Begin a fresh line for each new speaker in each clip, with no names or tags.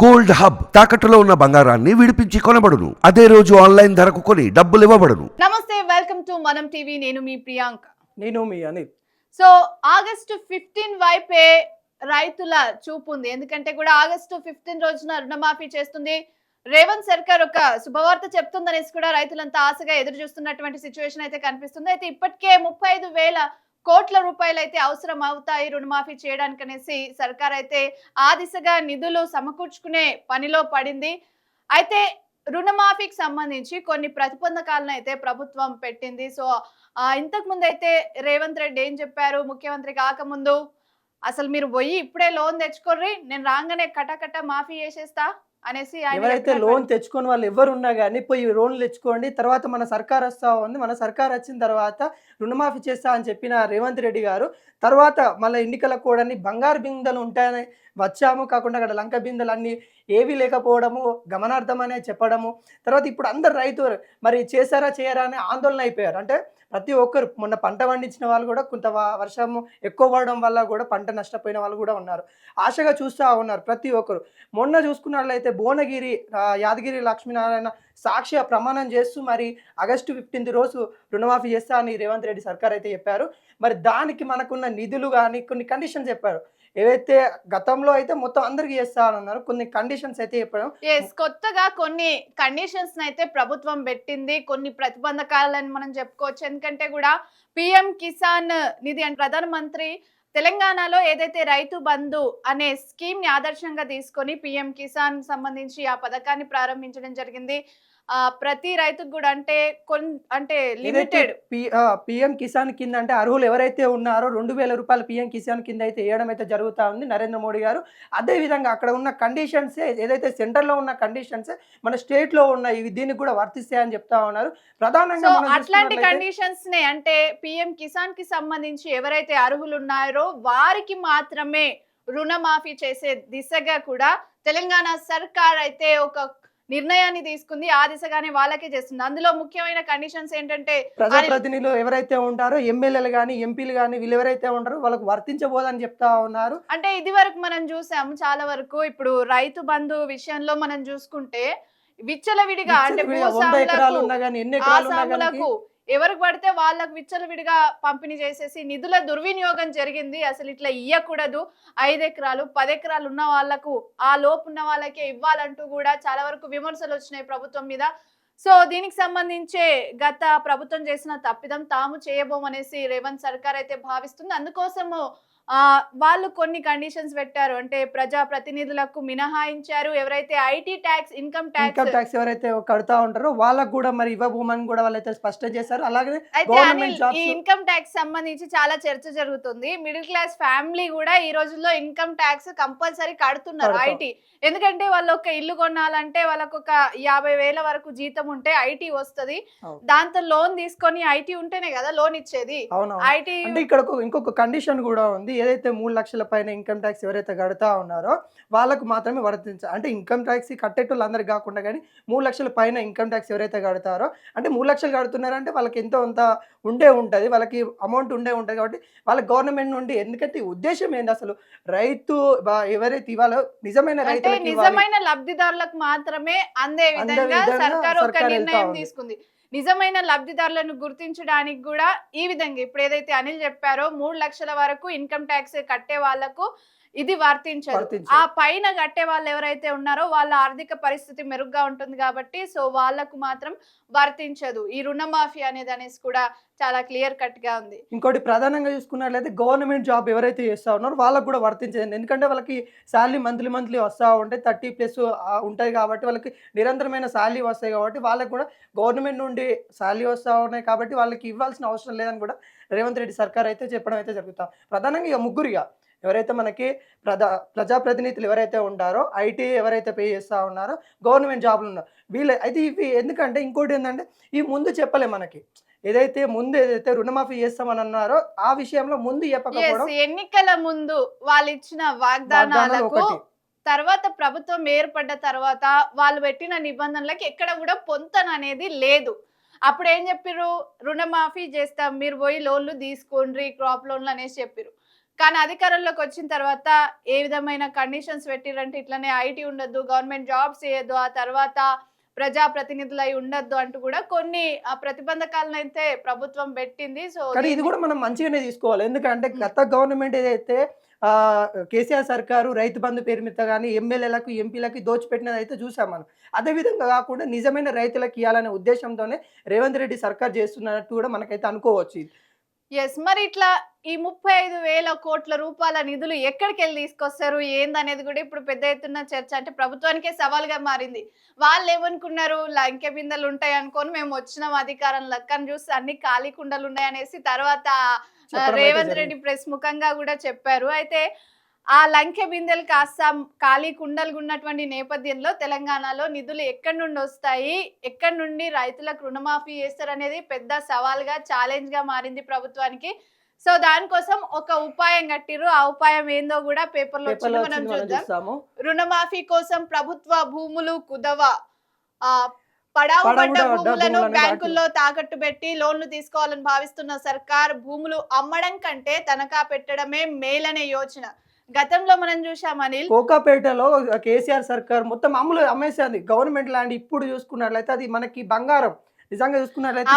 Gold hub తాకట్టులో ఉన్న బంగారాన్ని విడిపించి కొనబడును. అదే రోజు ఆన్లైన్ ధరకు కొని డబ్బులు ఇవ్వబడును.
నమస్తే వెల్కమ్ టు మనం టీవీ. నేను మీ ప్రియాంక.
నేను మీ అనిల్.
సో ఆగస్టు ఫిఫ్టీన్ వైపే రైతుల చూపు ఉంది. ఎందుకంటే కూడా ఆగస్టు ఫిఫ్టీన్ రోజున రుణమాఫీ చేస్తుంది. రేవంత్ సర్కార్ ఒక శుభవార్త చెప్తుందనేసి కూడా రైతులంతా ఆశగా ఎదురు చూస్తున్నటువంటి సిచ్యువేషన్ అయితే కనిపిస్తుంది. అయితే ఇప్పటికే ముప్పై ఐదు వేల కోట్ల రూపాయలు అయితే అవసరం అవుతాయి రుణమాఫీ చేయడానికి అనేసి సర్కార్ అయితే ఆ దిశగా నిధులు సమకూర్చుకునే పనిలో పడింది. అయితే రుణమాఫీకి సంబంధించి కొన్ని ప్రతిబంధకాలను అయితే ప్రభుత్వం పెట్టింది. సో ఇంతకు ముందు అయితే రేవంత్ రెడ్డి ఏం చెప్పారు? ముఖ్యమంత్రి కాకముందు అసలు మీరు పోయి ఇప్పుడే లోన్ తెచ్చుకోర్రి నేను రాగానే కటకట మాఫీ చేసేస్తా. అనేసి
ఎవరైతే లోన్ తెచ్చుకొని వాళ్ళు ఎవరు ఉన్నా కానీ పోయి లోన్లు తెచ్చుకోండి తర్వాత మన సర్కార్ వస్తా ఉంది మన సర్కార్ వచ్చిన తర్వాత రుణమాఫీ చేస్తా అని చెప్పిన రేవంత్ రెడ్డి గారు తర్వాత మళ్ళీ ఎన్నికల కూడని బంగారు బిందెలు ఉంటాయని వచ్చాము కాకుండా అక్కడ లంక బిందెలు ఏవీ ఏవి లేకపోవడము గమనార్థమనే చెప్పడము. తర్వాత ఇప్పుడు అందరు రైతు మరి చేశారా చేయరా అని ఆందోళన అయిపోయారు. అంటే ప్రతి ఒక్కరు మొన్న పంట పండించిన వాళ్ళు కూడా కొంత వర్షము ఎక్కువ పడడం వల్ల కూడా పంట నష్టపోయిన వాళ్ళు కూడా ఉన్నారు. ఆశగా చూస్తూ ఉన్నారు ప్రతి ఒక్కరు. మొన్న చూసుకున్నట్లయితే భువనగిరి యాదగిరి లక్ష్మీనారాయణ సాక్షి ప్రమాణం చేస్తూ మరి ఆగస్టు ఫిఫ్టీన్త్ రోజు రుణమాఫీ చేస్తా అని రేవంత్ రెడ్డి సర్కార్ అయితే చెప్పారు. మరి దానికి మనకున్న నిధులు కానీ కొన్ని కండిషన్స్ చెప్పారు. ఏవైతే గతంలో అయితే మొత్తం అందరికీ చేస్తానన్నారు కొన్ని కండిషన్స్ అయితే
చెప్పడం. కొత్తగా కొన్ని కండిషన్స్ అయితే ప్రభుత్వం పెట్టింది కొన్ని ప్రతిబంధకాలని మనం చెప్పుకోవచ్చు. ఎందుకంటే కూడా పిఎం కిసాన్ నిధి అంటే ప్రధానమంత్రి తెలంగాణలో ఏదైతే రైతు బంధు అనే స్కీమ్ని ఆదర్శంగా తీసుకొని పిఎం కిసాన్ సంబంధించి ఆ పథకాన్ని ప్రారంభించడం జరిగింది. ప్రతి రైతుకు కూడా అంటే కొన్ అంటే లిమిటెడ్
పిఎం కిసాన్ కింద అంటే అర్హులు ఎవరైతే ఉన్నారో రెండు వేల రూపాయలు పిఎం కిసాన్ కింద అయితే వేయడం అయితే జరుగుతూ ఉంది నరేంద్ర మోడీ గారు. అదే విధంగా అక్కడ ఉన్న కండిషన్స్ ఏదైతే సెంటర్లో ఉన్న కండిషన్స్ మన స్టేట్లో ఉన్న ఇవి దీనికి కూడా వర్తిస్తాయని చెప్తా ఉన్నారు. ప్రధానంగా
అట్లాంటి కండిషన్స్ నే అంటే పిఎం కిసాన్కి సంబంధించి ఎవరైతే అర్హులు ఉన్నారో వారికి మాత్రమే రుణమాఫీ చేసే దిశగా కూడా తెలంగాణ సర్కార్ అయితే ఒక నిర్ణయాన్ని తీసుకుంది ఆ దిశగానే వాళ్ళకే చేస్తుంది. అందులో ముఖ్యమైన కండిషన్స్ ఏంటంటే
ప్రజాప్రతినిధులు ఎవరైతే ఉంటారో ఎమ్మెల్యేలు కానీ ఎంపీలు కానీ వీళ్ళు ఎవరైతే ఉంటారో వాళ్ళకు వర్తించబోదని చెప్తా ఉన్నారు.
అంటే ఇది వరకు మనం చూసాము చాలా వరకు ఇప్పుడు రైతు బంధు విషయంలో మనం చూసుకుంటే విచ్చలవిడిగా అంటే ఎవరికి పడితే వాళ్ళకు విచ్చలవిడిగా పంపిణీ చేసేసి నిధుల దుర్వినియోగం జరిగింది. అసలు ఇట్లా ఇయ్యకూడదు. ఐదు ఎకరాలు పది ఎకరాలు ఉన్న వాళ్ళకు ఆ లోపు ఉన్న వాళ్ళకే ఇవ్వాలంటూ కూడా చాలా వరకు విమర్శలు వచ్చినాయి ప్రభుత్వం మీద. సో దీనికి సంబంధించే గత ప్రభుత్వం చేసిన తప్పిదం తాము చేయబోమనేసి రేవంత్ సర్కార్ అయితే భావిస్తుంది. అందుకోసము వాళ్ళు కొన్ని కండిషన్స్ పెట్టారు. అంటే ప్రజా ప్రతినిధులకు మినహాయించారు. ఎవరైతే IT tax income
income
tax
tax ఎవరైతే కడతా ఉంటారో వాళ్ళకు కూడా మరి ఇవ్వబోమని కూడా వాళ్ళైతే స్పష్టం చేశారు. అలాగే
ఈ ఇన్కమ్ ట్యాక్స్ సంబంధించి చాలా చర్చ జరుగుతుంది. మిడిల్ క్లాస్ ఫ్యామిలీ కూడా ఈ రోజుల్లో ఇన్కమ్ ట్యాక్స్ కంపల్సరీ కడుతున్నారు
కడతాం.
ఐటీ. ఎందుకంటే వాళ్ళు ఒక ఇల్లు కొనాలంటే వాళ్ళకు ఒక యాభై వేల వరకు జీతం ఉంటే ఐటీ వస్తది. దాంతో లోన్ తీసుకొని ఐటీ ఉంటేనే కదా లోన్ ఇచ్చేది. ఐటీ
అంటే ఇక్కడ ఇంకొక కండిషన్ కూడా ఉంది. ఏదైతే మూడు లక్షల పైన ఇన్కమ్ ట్యాక్స్ ఎవరైతే కడతా ఉన్నారో వాళ్ళకు మాత్రమే వర్తించాలి అంటే ఇన్కమ్ ట్యాక్స్ కట్టేటోళ్ళు అందరికి కాకుండా కానీ మూడు లక్షల పైన ఇన్కమ్ ట్యాక్స్ ఎవరైతే కడతారో అంటే మూడు లక్షలు కడుతున్నారంటే వాళ్ళకి ఎంతో అంత ఉండే ఉంటుంది వాళ్ళకి అమౌంట్ ఉండే ఉంటుంది కాబట్టి వాళ్ళ గవర్నమెంట్ నుండి ఎందుకంటే ఉద్దేశం ఏంది అసలు? రైతు ఎవరైతే ఇవాళ నిజమైన ఇవ్వాలి.
నిజమైన లబ్ధిదారులకు మాత్రమే అందే విధంగా సర్కార్ ఒక నిర్ణయం. తీసుకుంది. నిజమైన లబ్ధిదారులను గుర్తించడానికి కూడా ఈ విధంగా ఇప్పుడు ఏదైతే అనిల్ చెప్పారో మూడు లక్షల వరకు ఇన్కమ్ ట్యాక్స్ కట్టే వాళ్ళకు ఇది వర్తించదు. ఆ పైన కట్టే వాళ్ళు ఎవరైతే ఉన్నారో వాళ్ళ ఆర్థిక పరిస్థితి మెరుగ్గా ఉంటుంది కాబట్టి సో వాళ్ళకు మాత్రం వర్తించదు. ఈ రుణమాఫీ అనేది అనేసి కూడా చాలా క్లియర్ కట్గా ఉంది.
ఇంకోటి ప్రధానంగా చూసుకున్నట్లయితే గవర్నమెంట్ జాబ్ ఎవరైతే చేస్తూ ఉన్నారో వాళ్ళకు కూడా వర్తించేది ఎందుకంటే వాళ్ళకి శాలరీ మంత్లీ మంత్లీ వస్తూ ఉంటాయి థర్టీ ప్లస్ ఉంటాయి కాబట్టి వాళ్ళకి నిరంతరమైన శాలరీ వస్తాయి కాబట్టి వాళ్ళకి కూడా గవర్నమెంట్ నుండి శాలరీ వస్తూ ఉన్నాయి కాబట్టి వాళ్ళకి ఇవ్వాల్సిన అవసరం లేదని కూడా రేవంత్ రెడ్డి సర్కార్ అయితే చెప్పడం అయితే జరుగుతాం. ప్రధానంగా ఇక ముగ్గురిగా ఎవరైతే మనకి ప్రజా ప్రజాప్రతినిధులు ఎవరైతే ఉంటారో ఐటీ ఎవరైతే పే చేస్తూ ఉన్నారో గవర్నమెంట్ జాబ్లు ఉన్నారు. వీళ్ళ అయితే ఇవి ఎందుకంటే ఇంకోటి ఏంటంటే ఈ ముందు చెప్పలే మనకి. ఏదైతే ముందు ఏదైతే రుణమాఫీ చేస్తామని అన్నారో ఆ విషయంలో ముందు చెప్పకపోవడం
ఎన్నికల ముందు వాళ్ళు ఇచ్చిన
వాగ్దానాలు
వాగ్దానాలకు తర్వాత ప్రభుత్వం ఏర్పడ్డ తర్వాత వాళ్ళు పెట్టిన నిబంధనలకు ఎక్కడ కూడా పొంతన అనేది లేదు. అప్పుడు ఏం చెప్పిర్రు? రుణమాఫీ చేస్తాం మీరు పోయి లోన్లు తీసుకోండి క్రాప్ లోన్లు అనేసి చెప్పిర్రు. కానీ అధికారంలోకి వచ్చిన తర్వాత ఏ విధమైన కండిషన్స్ పెట్టిరంటే ఇట్లనే ఐటీ ఉండొద్దు గవర్నమెంట్ జాబ్స్ చేయొద్దు ఆ తర్వాత ప్రజా ప్రతినిధులు ఉండొద్దు అంటూ కూడా కొన్ని ఆ, ప్రతిబంధకాలను అయితే ప్రభుత్వం పెట్టింది. సో
కానీ ఇది కూడా మనం మంచిగానే తీసుకోవాలి. ఎందుకంటే గత గవర్నమెంట్ ఏదైతే ఆ, కేసీఆర్ సర్కారు రైతు బంధు పేరు మీద కానీ ఎమ్మెల్యేలకు ఎంపీలకి దోచిపెట్టినది అయితే చూసాం మనం. అదే విధంగా కాకుండా నిజమైన రైతులకు ఇవ్వాలనే ఉద్దేశంతోనే రేవంత్ రెడ్డి సర్కార్ చేస్తున్నట్టు కూడా మనకైతే అనుకోవచ్చు.
ఎస్ మరి ఇట్లా ఈ ముప్పై ఐదు వేల కోట్ల రూపాయల నిధులు ఎక్కడికి వెళ్ళి తీసుకొస్తారు? ఏందనేది కూడా ఇప్పుడు పెద్ద ఎత్తున చర్చ. అంటే ప్రభుత్వానికే సవాల్గా మారింది. వాళ్ళు ఏమనుకున్నారు? లంకె బిందెలు ఉంటాయి అనుకొని మేము వచ్చినాం అధికారం లెక్కను చూసి అన్ని ఖాళీ కుండలు ఉన్నాయి అనేసి తర్వాత రేవంత్. రెడ్డి ప్రెస్ ముఖంగా కూడా చెప్పారు. అయితే ఆ లంకె బిందెలు కాస్త ఖాళీ కుండలు ఉన్నటువంటి నేపథ్యంలో తెలంగాణలో నిధులు ఎక్కడి నుండి వస్తాయి? ఎక్కడి నుండి రైతులకు రుణమాఫీ చేస్తారు అనేది పెద్ద సవాల్గా ఛాలెంజ్గా మారింది ప్రభుత్వానికి. సో దానికోసం ఒక ఉపాయం కట్టిరు ఆ ఉపాయం ఏందో కూడా పేపర్లో మనం చూద్దాం. రుణమాఫీ కోసం ప్రభుత్వ భూములు కుదవ ఆ పడావు పడ్డ భూములను బ్యాంకుల్లో తాకట్టు పెట్టి లోన్లు తీసుకోవాలని భావిస్తున్న సర్కార్ భూములు అమ్మడం కంటే తనఖా పెట్టడమే మేలనే యోచన. గతంలో మనం చూసాం అనిల్.
కోకాపేటలో కేసీఆర్ సర్కార్ మొత్తం అమ్ములు అమ్మేసింది. గవర్నమెంట్ ల్యాండ్ ఇప్పుడు చూసుకున్నట్లయితే అది మనకి బంగారం. నిజంగా చూసుకున్నట్లయితే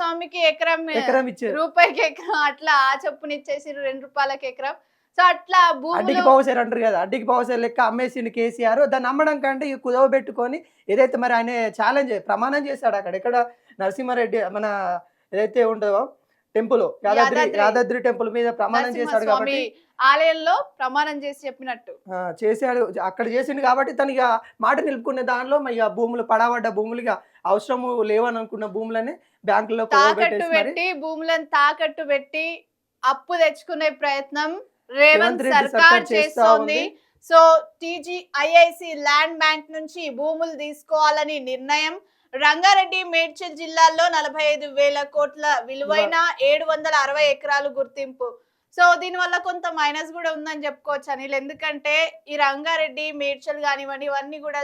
స్వామికి ఎకరం
ఎకరం ఇచ్చారు.
రూపాయికి ఎకరం అట్లా ఆ చొప్పున ఇచ్చేసి రెండు రూపాయలకి ఎకరం. సో అట్లా
అడ్డికి పవసేరు అంటారు కదా అడ్డికి పవసేరు లెక్క అమ్మేసిండు కేసీఆర్. దాన్ని అమ్మడం కంటే కుదవ పెట్టుకొని ఏదైతే మరి ఆయన ఛాలెంజ్ ప్రమాణం చేశాడు అక్కడ. ఇక్కడ నరసింహారెడ్డి మన ఏదైతే ఉంటుందో టెంపుల్ యాదాద్రి
యాదాద్రి.
టెంపుల్ మీద ప్రమాణం చేశాడు కాబట్టి
ఆలయంలో ప్రమాణం చేసి చెప్పినట్టు
చేశాడు అక్కడ చేసిండు కాబట్టి తను ఇక మాట నిలుపుకునే దానిలో ఇక భూములు పడబడ్డ భూములు ఇక అవసరము లేవని అనుకున్న భూములని బ్యాంకులో
తాకట్టు పెట్టి భూములను తాకట్టు పెట్టి అప్పు తెచ్చుకునే ప్రయత్నం
రేవంత్
సర్కార్
సర్కార్ చేస్తా
చేస్తోంది. So TG IIC land bank నుంచి భూములు తీసుకోవాలని నిర్ణయం రంగారెడ్డి మేడ్చల్ జిల్లాల్లో నలభై ఐదు వేల కోట్ల విలువైన ఏడు వందల అరవై ఎకరాలు గుర్తింపు. సో దీని వల్ల కొంత మైనస్ కూడా ఉందని చెప్పుకోవచ్చు అనిల్. ఎందుకంటే ఈ రంగారెడ్డి మేడ్చల్ కానివ్వండి ఇవన్నీ కూడా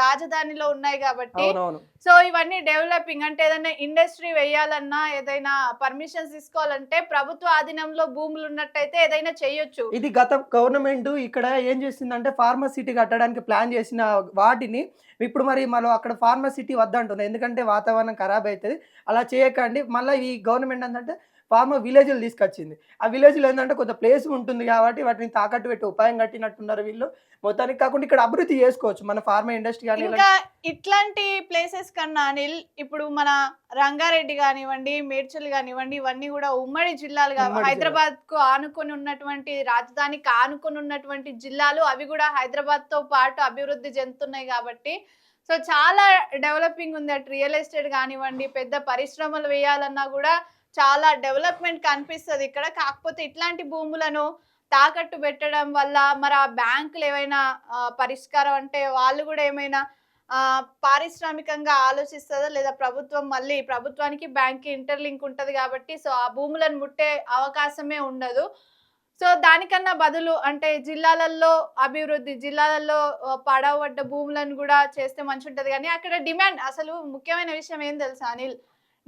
రాజధానిలో ఉన్నాయి కాబట్టి సో ఇవన్నీ డెవలపింగ్ అంటే ఏదైనా ఇండస్ట్రీ వేయాలన్నా ఏదైనా పర్మిషన్స్ తీసుకోవాలంటే ప్రభుత్వ ఆధీనంలో భూములు ఉన్నట్టయితే ఏదైనా చేయొచ్చు.
ఇది గత గవర్నమెంట్ ఇక్కడ ఏం చేసిందంటే ఫార్మసిటీ కట్టడానికి ప్లాన్ చేసిన వాటిని ఇప్పుడు మరి మనం అక్కడ ఫార్మసిటీ వద్దంటుంది. ఎందుకంటే వాతావరణం ఖరాబ్ అవుతుంది. అలా చేయకండి. మళ్ళీ ఈ గవర్నమెంట్ ఏంటంటే ఫార్మా విలేజ్లు తీసుకొచ్చింది. ఆ విలేజ్లో ఏంటంటే కొంత ప్లేస్ ఉంటుంది కాబట్టి వాటిని తాకట్టు పెట్టి ఉపాయం కట్టినట్టున్నారు వీళ్ళు. మొత్తానికి కాకుండా ఇక్కడ అభివృద్ధి చేసుకోవచ్చు మన ఫార్మా ఇండస్ట్రీ కానీ
ఇంకా ఇట్లాంటి ప్లేసెస్ కన్నా అనిల్ ఇప్పుడు మన రంగారెడ్డి కానివ్వండి మేడ్చల్ కానివ్వండి ఇవన్నీ కూడా ఉమ్మడి జిల్లాలు. హైదరాబాద్కు ఆనుకొని ఉన్నటువంటి రాజధానికి ఆనుకొని ఉన్నటువంటి జిల్లాలు అవి కూడా హైదరాబాద్తో పాటు అభివృద్ధి చెందుతున్నాయి కాబట్టి. సో చాలా డెవలపింగ్ ఉంది. అటు రియల్ ఎస్టేట్ కానివ్వండి పెద్ద పరిశ్రమలు వేయాలన్నా కూడా చాలా డెవలప్మెంట్ కనిపిస్తుంది ఇక్కడ. కాకపోతే ఇట్లాంటి భూములను తాకట్టు పెట్టడం వల్ల మరి ఆ బ్యాంకులు ఏమైనా పరిష్కారం అంటే వాళ్ళు కూడా ఏమైనా పారిశ్రామికంగా ఆలోచిస్తుందా? లేదా ప్రభుత్వం మళ్ళీ ప్రభుత్వానికి బ్యాంక్ ఇంటర్లింక్ ఉంటుంది కాబట్టి సో ఆ భూములను ముట్టే అవకాశమే ఉండదు. సో దానికన్నా బదులు అంటే జిల్లాలలో అభివృద్ధి జిల్లాలలో పడవబడ్డ భూములను కూడా చేస్తే మంచి ఉంటుంది కానీ అక్కడ డిమాండ్ అసలు ముఖ్యమైన విషయం ఏం తెలుసా అనిల్?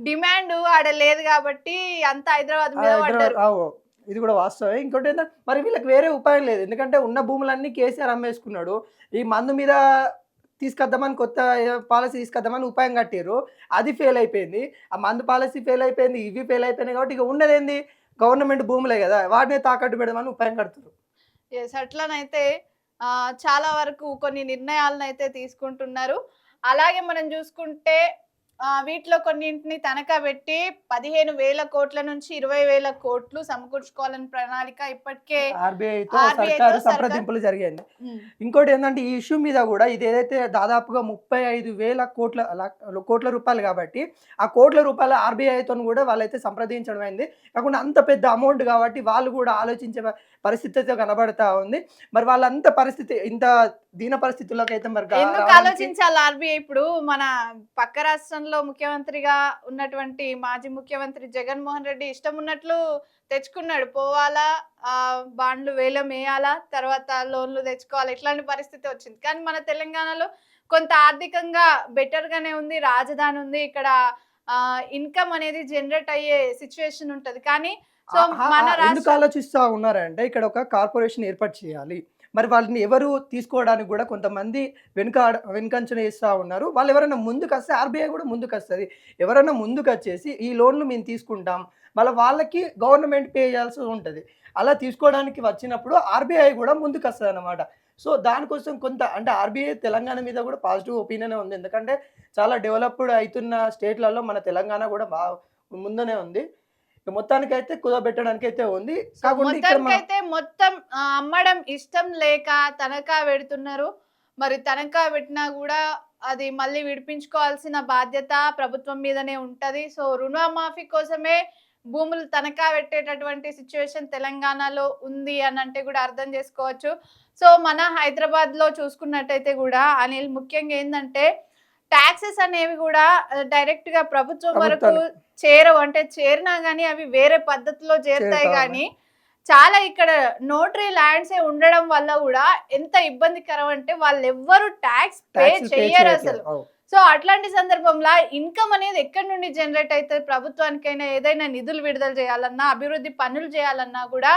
డిమాండ్ ఆడ లేదు కాబట్టి అంత హైదరాబాద్ మీద పడ్డారు.
ఇది కూడా వాస్తవమే. ఇంకోటి ఏంటంటే మరి వీళ్ళకి వేరే ఉపాయం లేదు. ఎందుకంటే ఉన్న భూములన్నీ కేసీఆర్ అమ్మేసుకున్నాడు. ఈ మందు మీద తీసుకొద్దామని కొత్త పాలసీ తీసుకొద్దామని ఉపాయం కట్టారు అది ఫెయిల్ అయిపోయింది. ఆ మందు పాలసీ ఫెయిల్ అయిపోయింది ఇవి ఫెయిల్ అయిపోయినాయి కాబట్టి ఇక ఉన్నది ఏంది గవర్నమెంట్ భూములే కదా. వాటిని తాకట్టు పెడదామని ఉపాయం కడుతున్నారు
ఎస్ అట్లనైతే చాలా వరకు కొన్ని నిర్ణయాలను అయితే తీసుకుంటున్నారు. అలాగే మనం చూసుకుంటే వీటిలో కొన్నింటిని తనఖా పెట్టి పదిహేను వేల కోట్ల నుంచి ఇరవై వేల కోట్లు సమకూర్చుకోవాలని ప్రణాళిక ఇప్పటికే
ఆర్బీఐతో సర్కారు సంప్రదింపులు జరిగాయి ఇంకోటి ఏంటంటే ఈ ఇష్యూ మీద కూడా ఇది ఏదైతే దాదాపుగా ముప్పై ఐదు వేల కోట్ల కోట్ల రూపాయలు కాబట్టి ఆ కోట్ల రూపాయల ఆర్బీఐతో కూడా వాళ్ళైతే సంప్రదించడం అయింది. కాకుండా అంత పెద్ద అమౌంట్ కాబట్టి వాళ్ళు కూడా ఆలోచించే ప- పరిస్థితి అయితే కనబడతా ఉంది. మరి వాళ్ళంత పరిస్థితి ఇంత దీన పరిస్థితుల్లోకి అయితే మరి
ఎందుకు ఆలోచించాలి ఆర్బీఐ? ఇప్పుడు మన పక్క రాష్ట్రంలో ముఖ్యమంత్రిగా ఉన్నటువంటి మాజీ ముఖ్యమంత్రి జగన్మోహన్ రెడ్డి ఇష్టం ఉన్నట్లు తెచ్చుకున్నాడు. పోవాలా? ఆ బాండ్లు వేలం వేయాలా? తర్వాత లోన్లు తెచ్చుకోవాలి? ఇట్లాంటి పరిస్థితి వచ్చింది. కానీ మన తెలంగాణలో కొంత ఆర్థికంగా బెటర్ గానే ఉంది రాజధాని ఉంది. ఇక్కడ ఇన్కమ్ అనేది జనరేట్ అయ్యే సిచ్యువేషన్ ఉంటది. కానీ సో మన
ఆలోచిస్తా ఉన్నారంటే ఇక్కడ ఒక కార్పొరేషన్ ఏర్పాటు చేయాలి. మరి వాళ్ళని ఎవరు తీసుకోవడానికి కూడా కొంతమంది వెనుక వెనుకంచన వేస్తూ ఉన్నారు. వాళ్ళు ఎవరైనా ముందుకు వస్తే ఆర్బీఐ కూడా ముందుకు వస్తుంది. ఎవరైనా ముందుకు వచ్చేసి ఈ లోన్లు మేము తీసుకుంటాం. మళ్ళీ వాళ్ళకి గవర్నమెంట్ పే చేయాల్సి ఉంటుంది. అలా తీసుకోవడానికి వచ్చినప్పుడు ఆర్బీఐ కూడా ముందుకు వస్తుంది అనమాట సో దానికోసం కొంత అంటే ఆర్బీఐ తెలంగాణ మీద కూడా పాజిటివ్ ఒపీనియన్ ఉంది. ఎందుకంటే చాలా డెవలప్డ్ అవుతున్న స్టేట్లలో మన తెలంగాణ కూడా బాగా ముందనే ఉంది. ఇక మొత్తానికైతే కుదబెట్టడానికి అయితే ఉంది
మొత్తానికైతే మొత్తం అమ్మడం ఇష్టం లేక తనఖా పెడుతున్నారు. మరి తనఖా పెట్టినా కూడా అది మళ్ళీ విడిపించుకోవాల్సిన బాధ్యత ప్రభుత్వం మీదనే ఉంటది. సో రుణమాఫీ కోసమే భూములు తనఖా పెట్టేటటువంటి సిచ్యువేషన్ తెలంగాణలో ఉంది అని అంటే కూడా అర్థం చేసుకోవచ్చు. సో మన హైదరాబాద్లో చూసుకున్నట్టయితే కూడా అనిల్ ముఖ్యంగా ఏంటంటే ట్యాక్సెస్ అనేవి కూడా డైరెక్ట్గా ప్రభుత్వం వరకు. చేరవు అంటే చేరినా గానీ అవి వేరే పద్ధతిలో చేరుతాయి
చేరుతా
కానీ చాలా ఇక్కడ నోటరీ ల్యాండ్స్ ఉండడం వల్ల కూడా ఎంత ఇబ్బందికరం అంటే వాళ్ళు ఎవ్వరు ట్యాక్స్ పే చెయ్యరు. అసలు. సో అట్లాంటి సందర్భంలో ఇన్కమ్ అనేది ఎక్కడి నుండి జనరేట్ అవుతుంది ప్రభుత్వానికైనా ఏదైనా నిధులు విడుదల చేయాలన్నా అభివృద్ధి పనులు చేయాలన్నా కూడా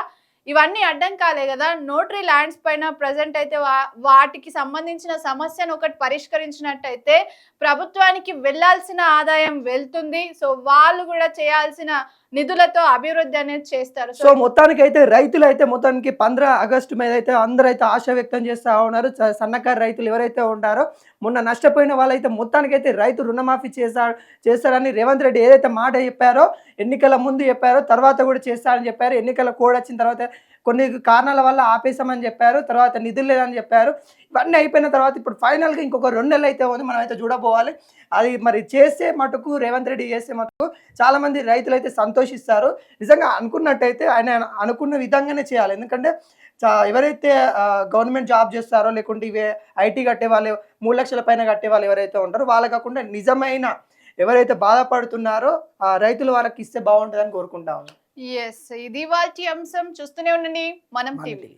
ఇవన్నీ అడ్డం కాలే కదా. నోటరీ ల్యాండ్స్ పైన ప్రజెంట్ అయితే వా- వాటికి సంబంధించిన సమస్యను ఒకటి పరిష్కరించినట్టయితే ప్రభుత్వానికి వెళ్ళాల్సిన ఆదాయం వెళ్తుంది. సో వాళ్ళు కూడా చేయాల్సిన నిధులతో అభివృద్ధి అనేది చేస్తారు.
సో మొత్తానికి అయితే రైతులు అయితే మొత్తానికి పంద్ర ఆగస్టు మీద అయితే అందరూ అయితే ఆశ వ్యక్తం చేస్తూ ఉన్నారు. సన్నకారు రైతులు ఎవరైతే ఉంటారో మొన్న నష్టపోయిన వాళ్ళైతే మొత్తానికి అయితే రైతు రుణమాఫీ చేస్తా చేస్తారని రేవంత్ రెడ్డి ఏదైతే మాట చెప్పారో ఎన్నికల ముందు చెప్పారో తర్వాత కూడా చేస్తారని చెప్పారు. ఎన్నికల కోడ్ వచ్చిన తర్వాత కొన్ని కారణాల వల్ల ఆపేసామని చెప్పారు తర్వాత నిధులు లేదని చెప్పారు. ఇవన్నీ అయిపోయిన తర్వాత ఇప్పుడు ఫైనల్గా ఇంకొక రెండు నెలలు అయితే ఉంది మనం అయితే చూడబోవాలి. అది మరి చేస్తే మటుకు రేవంత్ రెడ్డి చేస్తే మటుకు చాలామంది రైతులు అయితే సంతోషిస్తారు. నిజంగా అనుకున్నట్టయితే ఆయన అనుకున్న విధంగానే చేయాలి. ఎందుకంటే చా- ఎవరైతే గవర్నమెంట్ జాబ్ చేస్తారో లేకుంటే ఇవే ఐటీ కట్టే వాళ్ళు మూడు లక్షల పైన కట్టే వాళ్ళు ఎవరైతే ఉంటారో వాళ్ళ కాకుండా నిజమైన ఎవరైతే బాధపడుతున్నారో ఆ రైతులు వాళ్ళకి ఇస్తే బాగుంటుందని కోరుకుంటా ఉన్నాను
ఎస్ ఇది వాటి అంశం చూస్తూనే ఉండండి మనం
టీవీ.